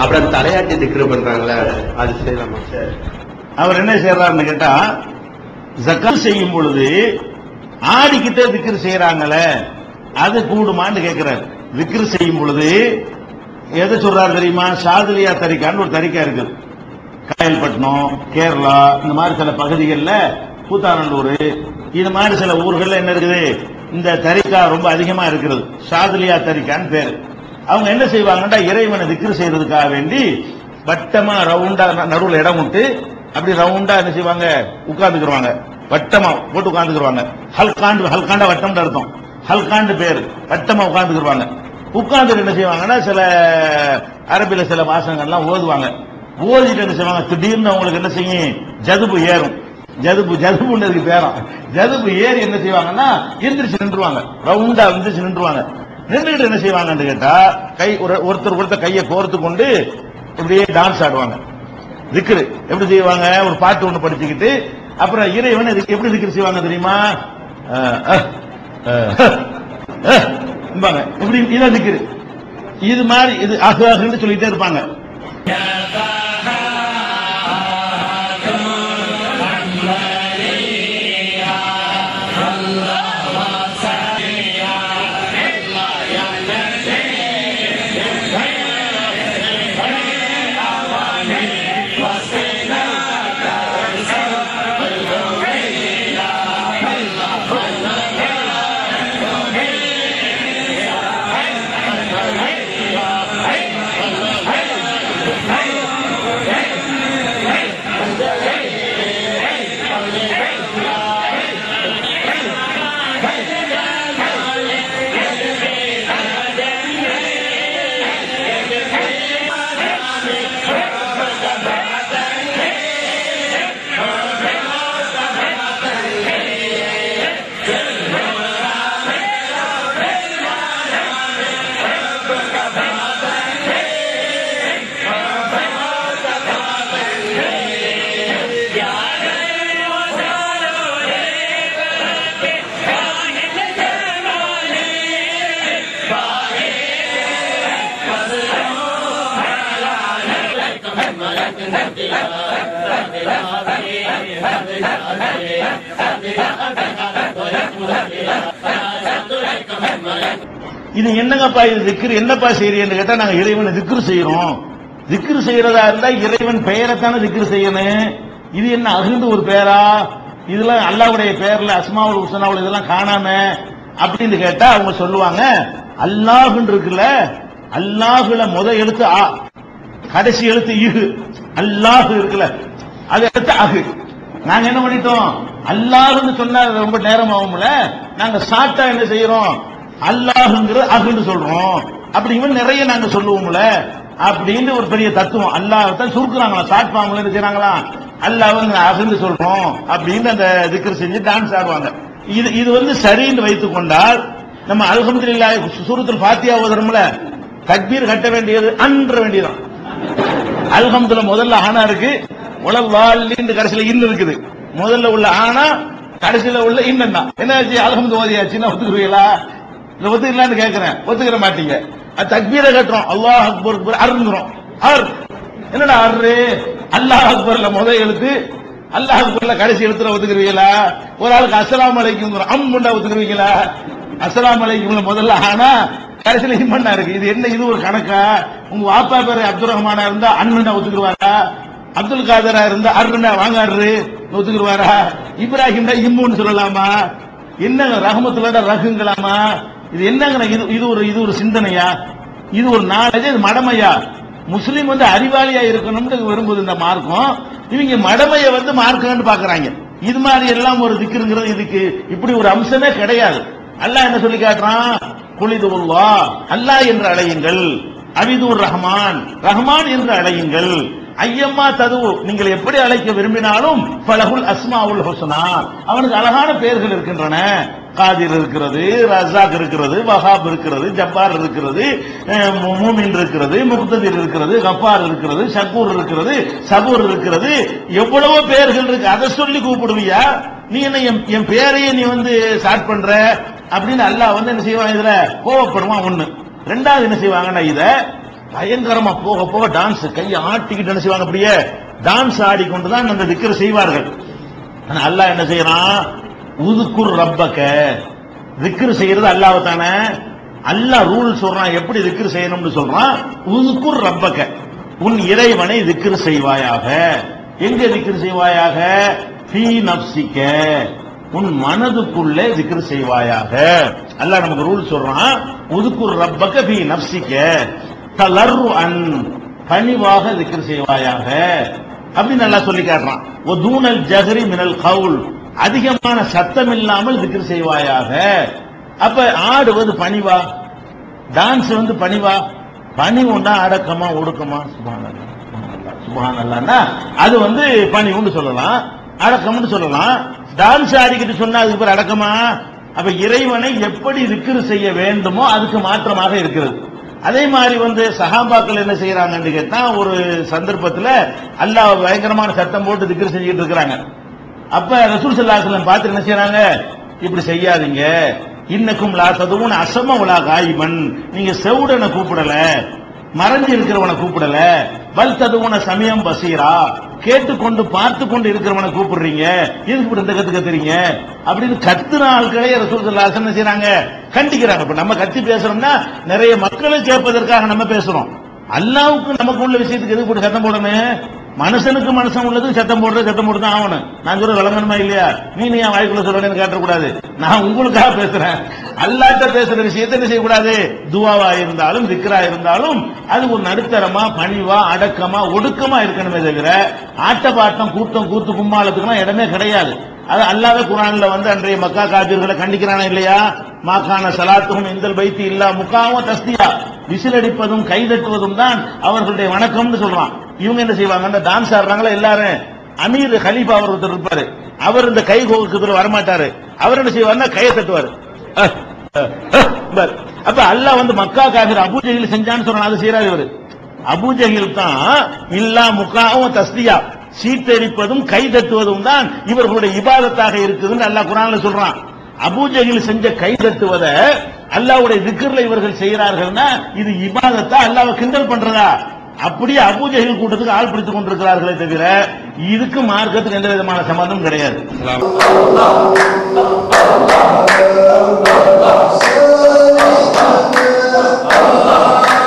அப்புறம் தலையாட்டி திக்ரு பண்றாங்களே அது செய்யலாமா? சார் அவர் என்ன செய்யறாருன்னு கேட்டா ஜக்காத் செய்யும் பொழுது ஆடிக்கிட்டே விக்கிரு செய்யறாங்களே அது கூடுமான்னு கேட்கிறார் விக்கிரு செய்யும் பொழுது எதை சொல்றாரு தெரியுமா? சாதுலியா தரிக்கான்னு ஒரு தரிக்கா இருக்குது காயல்பட்டினம் கேரளா இந்த மாதிரி சில பகுதிகளில் கூத்தாநல்லூர் இது மாதிரி சில ஊர்கள்ல என்ன இருக்குது? இந்த தரிக்கா ரொம்ப அதிகமா இருக்கிறது. சாதுலியா தரிக்கான்னு பேரு. அவங்க என்ன செய்வாங்கன்னா இறைவனை விக்கிரு செய்யறதுக்காக வேண்டி வட்டமா ரவுண்டா நடுவில் இடம் விட்டு அப்படி ரவுண்டா என்ன செய்வாங்க? உட்கார்ந்துக்குருவாங்க. வட்டமா போட்டு உட்கார்ந்துக்குருவாங்க. ஹல்காண்டு ஹல்காண்டா வட்டம் அர்த்தம். ஹல்காண்டு பேர். வட்டமா உட்கார்ந்துக்குருவாங்க. உட்கார்ந்து என்ன செய்வாங்கன்னா சில அரபில சில வாசகங்கள்லாம் ஓதுவாங்க. ஓதிட்டு என்ன செய்வாங்க? திடீர்னு அவங்களுக்கு என்ன செய்யும்? ஜதுபு ஏறும். ஜதுபு ஜதுபுன்றதுக்கு பேரம் ஜதுபு ஏறி என்ன செய்வாங்கன்னா எந்திரிச்சு நின்றுவாங்க ரவுண்டா எந்திரிச்சு நின்றுவாங்க நின்றுகிட்டு என்ன செய்வாங்கன்னு கேட்டா கை ஒரு ஒருத்தர் ஒருத்தர் கையை கோர்த்து கொண்டு இப்படியே டான்ஸ் ஆடுவாங்க. திக்ரு எப்படி செய்வாங்க? ஒரு பாட்டு ஒண்ணு படிச்சுக்கிட்டு அப்புறம் இறைவன் எப்படி திக்ரு செய்வாங்க தெரியுமா? இப்படி இதான் திக்ரு இது மாதிரி இது அகு அகுன்னு சொல்லிட்டே இருப்பாங்க. இது என்னங்கப்பா இது திக்ரு? என்னப்பா செய்யறீங்கன்னு கேட்டா நாங்க இறைவனை திக்ரு செய்யறோம் திக்ரு செய்யறதா இருந்தா இறைவன் பெயரைத்தானே திக்ரு செய்யணும் இது என்ன அகிந்து ஒரு பேரா? இதெல்லாம் அல்லாவுடைய பேர்ல அஸ்மாவுல் ஹுசனாவுல் இதெல்லாம் காணாம அப்படின்னு கேட்டா அவங்க சொல்லுவாங்க அல்லாஹுன்னு இருக்குல்ல அல்லாஹுல முத எழுத்து ஆ கடைசி எழுத்து இஹு அல்லாஹு இருக்குல்ல அது எழுத்து அகு நாங்க என்ன பண்ணிட்டோம்? அல்லாஹுன்னு சொன்னா ரொம்ப நேரம் ஆகும்ல. நாங்க சாட்டா என்ன செய்யறோம் அல்லாஹுங்கிற அகுன்னு சொல்றோம். அப்படி இவன் நிறைய நாங்க சொல்லுவோம்ல. அப்படின்னு ஒரு பெரிய தத்துவம். அல்லாஹ் தான் சுருக்குறாங்களா ஷார்ட் ஃபார்ம்ல என்ன அல்லாஹ் அகுன்னு சொல்றோம். அப்படின்னு அந்த திக்ர் செஞ்சு டான்ஸ் ஆடுவாங்க. இது இது வந்து சரின்னு வைத்துக் கொண்டால் நம்ம அல்ஹம்துலில்லாஹ் சுருத்தில் பாத்தியா ஓதுறோம்ல தக்பீர் கட்ட வேண்டியது அன்ற வேண்டியதான் அல்ஹம்துல முதல்ல ஆனா இருக்கு உலல் கடைசியில இன்னு இருக்குது. முதல்ல உள்ள ஆனா கடைசியில உள்ள இன்னும் தான் என்னாச்சு அல்ஹம்து ஓதியாச்சுன்னா ஒத்துக்குவீங்களா? இல்ல ஒத்துக்கலான்னு கேட்கிறேன் ஒத்துக்கிற மாட்டீங்க. அது தக்பீரை கட்டுறோம் அல்லாஹ் அக்பர் அக்பர் அருங்கிறோம். அர். என்னடா அரு அல்லாஹ் அக்பர்ல முத எழுத்து. அல்லாஹ் அக்பர்ல கடைசி எழுத்துல ஒத்துக்குறீங்களா? ஒரு ஆளுக்கு அஸ்லாம் அலைக்கும் அம்முண்டா ஒத்துக்கிறீங்களா? அஸ்லாம் அலைக்கும் முதல்ல ஆனா கடைசியில இம்மண்ணா இருக்கு. இது என்ன இது ஒரு கணக்கா? உங்க வாப்பா பேர் அப்துல் ரஹ்மானா இருந்தா அண்ணா ஒத்துக்குருவாரா? அப்துல் காதரா இருந்தா அருணா வாங்காரு ஒத்துக்குருவாரா? இப்ராஹிம்டா இம்முன்னு சொல்லலாமா? என்னங்க ரஹமத்துலடா ரகுங்களாமா? இது என்னங்க இது இது ஒரு இது ஒரு சிந்தனையா? இது ஒரு நாலேஜ் இது மடமையா? முஸ்லீம் வந்து அறிவாளியா இருக்கணும்னு விரும்புது இந்த மார்க்கம் இவங்க மடமையை வந்து மார்க்கம்னு பாக்குறாங்க இது மாதிரி எல்லாம் ஒரு திக்குங்கிறது இதுக்கு இப்படி ஒரு அம்சமே கிடையாது. அல்லாஹ் என்ன சொல்லி காட்டுறான்? குளிதுல்லா அல்லாஹ் என்று அழையுங்கள். அபிதுர் ரஹ்மான் ரஹ்மான் என்று அழையுங்கள். ஐயம்மா தது நீங்கள் எப்படி அழைக்க விரும்பினாலும் பலகுல் அஸ்மாவுல் ஹுஸ்னா. அவனுக்கு அழகான பெயர்கள் இருக்கின்றன. காதிர் இருக்கிறது ரசாக் இருக்கிறது வஹாப் இருக்கிறது ஜப்பார் இருக்கிறது மூமின் இருக்கிறது முக்ததிர் இருக்கிறது கப்பார் இருக்கிறது ஷக்கூர் இருக்கிறது சபூர் இருக்கிறது எவ்வளவோ பெயர்கள் இருக்கு. அதை சொல்லி கூப்பிடுவியா? நீ என்ன என் என் பேரையே நீ வந்து ஸ்டார்ட் பண்ற? அப்படின்னு அல்லாஹ் வந்து என்ன செய்வான் இதுல? கோவப்படுவான் ஒண்ணு. ரெண்டாவது என்ன செய்வாங்கன்னா இத பயங்கரமா போக போக டான்ஸ் கையை ஆட்டிக்கிட்டு என்ன செய்வாங்க அப்படியே? டான்ஸ் ஆடிக்கொண்டுதான் அந்த திக்ர் செய்வார்கள். ஆனா அல்லாஹ் என்ன செய்யறான்? உதுக்குர் ரப்பக்க. திக்ர் செய்யறது அல்லாஹ் தானே? அல்லாஹ் ரூல் சொல்றான் எப்படி திக்ர் செய்யணும்னு சொல்றான்? உதுக்குர் ரப்பக்க. உன் இறைவனை திக்ர் செய்வாயாக. எங்க திக்ர் செய்வாயாக? ஃபீ நப்சிக்க. உன் மனதுக்குள்ளே திக்ர் செய்வாயாக. அல்லாஹ் நமக்கு ரூல் சொல்றான் உதுக்குர் ரப்பக்க ஃபீ நப்சிக்க. தலர்ரு அன் பணிவாக திக்ர் செய்வாயாக. அப்படின்னு நல்லா சொல்லி காட்டுறான். ஒ தூணல் ஜஹரி மினல் கவுல். அதிகமான சத்தம் இல்லாமல் திக்ர் செய்வாயாக. அப்ப ஆடுவது பணிவா? டான்ஸ் வந்து பணிவா? பணிவுண்டா அடக்கமா ஒடுக்கமா? சுபானல்லா சுபானல்லான்னா அது வந்து பணிவுன்னு சொல்லலாம். அடக்கம்னு சொல்லலாம். டான்ஸ் ஆடிக்கிட்டு சொன்னா அதுக்கு பேர் அடக்கமா? அப்ப இறைவனை எப்படி திக்ர் செய்ய வேண்டுமோ அதுக்கு மாற்றமாக இருக்கிறது. அதே மாதிரி வந்து சஹாபாக்கள் என்ன செய்யறாங்கன்னு கேட்டா ஒரு சந்தர்ப்பத்துல அல்லாஹ் பயங்கரமான சத்தம் போட்டு திக்ர் செஞ்சுட்டு இருக்கிறாங்க. அப்ப ரசூல் சல்லாஹலம் பார்த்து என்ன செய்யறாங்க இப்படி செய்யாதீங்க. இன்னக்கும் லா ததுவும் அசம உலா காய்மன் நீங்க செவுடனை கூப்பிடல மறைஞ்சு இருக்கிறவனை கூப்பிடல பல் ததுவுன சமயம் பசீரா. கேட்டுக்கொண்டு பார்த்து கொண்டு இருக்கிறவனை கூப்பிடுறீங்க. எதுக்கு இப்படி இந்த கத்து கத்துறீங்க? அப்படின்னு கத்துன ஆட்களே ரசூல் சல்லாஹ் என்ன செய்யறாங்க கண்டிக்கிறாங்க. இப்ப நம்ம கத்தி பேசுறோம்னா நிறைய மக்களை சேர்ப்பதற்காக நம்ம பேசுறோம். அல்லாவுக்கு நமக்கு உள்ள விஷயத்துக்கு எதுக்கு போட்டு சத்தம் போடணும்? மனுஷனுக்கு மனுஷன் உள்ளது சத்தம் போடுறது சத்தம் போட்டு தான் ஆகணும். நான் சொல்ற விளங்கணுமா இல்லையா? நீ நீ என் வாய்க்குள்ள சொல்றேன்னு காட்டக்கூடாது. நான் உங்களுக்காக பேசுறேன். அல்லாட்ட பேசுற விஷயத்தை என்ன செய்யக்கூடாது? துவாவா இருந்தாலும் திக்ரா இருந்தாலும் அது ஒரு நடுத்தரமா பணிவா அடக்கமா ஒடுக்கமா இருக்கணுமே தவிர ஆட்டப்பாட்டம் கூட்டம் கூத்து கும்மாளத்துக்குலாம் இடமே கிடையாது. அது அல்லாத குரான்ல வந்து அன்றைய மக்கா காப்பீர்களை கண்டிக்கிறானா இல்லையா? மாக்கான சலாத்தும் இந்தல் பைத்தி இல்லா முக்காவும் தஸ்தியா. விசிலடிப்பதும் கைதட்டுவதும் தான் அவர்களுடைய வணக்கம்னு சொல்றான். இவங்க என்ன செய்வாங்க? டான்ஸ் ஆடுறாங்களா? எல்லாரும். அமீர் ஹலீஃபா அவர் ஒருத்தர் இருப்பாரு. அவர் இந்த கை கோக்குறதுல வரமாட்டாரு. அவர் என்ன செய்வாருன்னா கையை தட்டுவாரு. அப்ப அல்லாஹ் வந்து மக்கா காபிர் அபூஜையில் செஞ்சான்னு சொல்றான் அது செய்யறாரு இவரு. அபூஜையில் தான் இல்லா முக்காவும் தஸ்தியா சீட்டடிப்பதும் கை தட்டுவதும் தான் இவர்களுடைய இபாதத்தாக இருக்குதுன்னு அல்லாஹ் குரான்ல சொல்றான். அபூஜையில் செஞ்ச கை தட்டுவத அல்லாஹ்வுடைய திக்ர்ல இவர்கள் செய்கிறார்கள்னா இது இபாதத்தா? அல்லாஹ்வை கிண்டல் பண்றதா? அப்படியே அபூஜைகள் கூட்டத்துக்கு ஆள் பிடித்துக் கொண்டிருக்கிறார்களே தவிர இதுக்கு மார்க்கத்துக்கு எந்த விதமான சம்பந்தம் கிடையாது. Allah